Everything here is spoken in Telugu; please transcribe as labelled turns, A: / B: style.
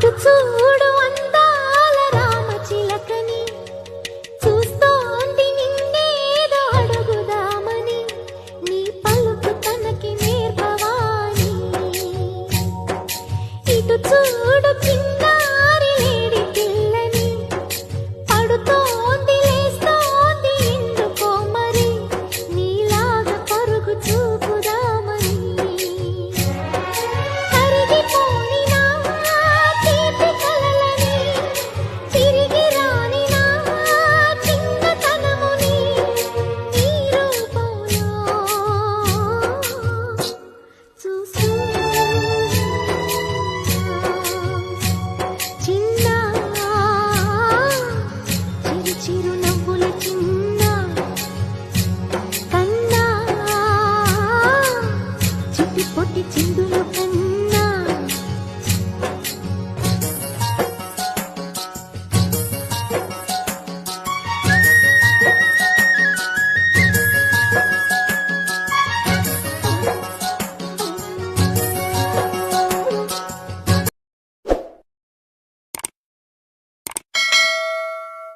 A: అటు చూడు అందాల రామచిలకని చూస్తోంది నిన్నేదో అడుగుదామని. నీ పలుకు తనకి నేర్పవాని ఇటు చూడు పొట్టి చిందులు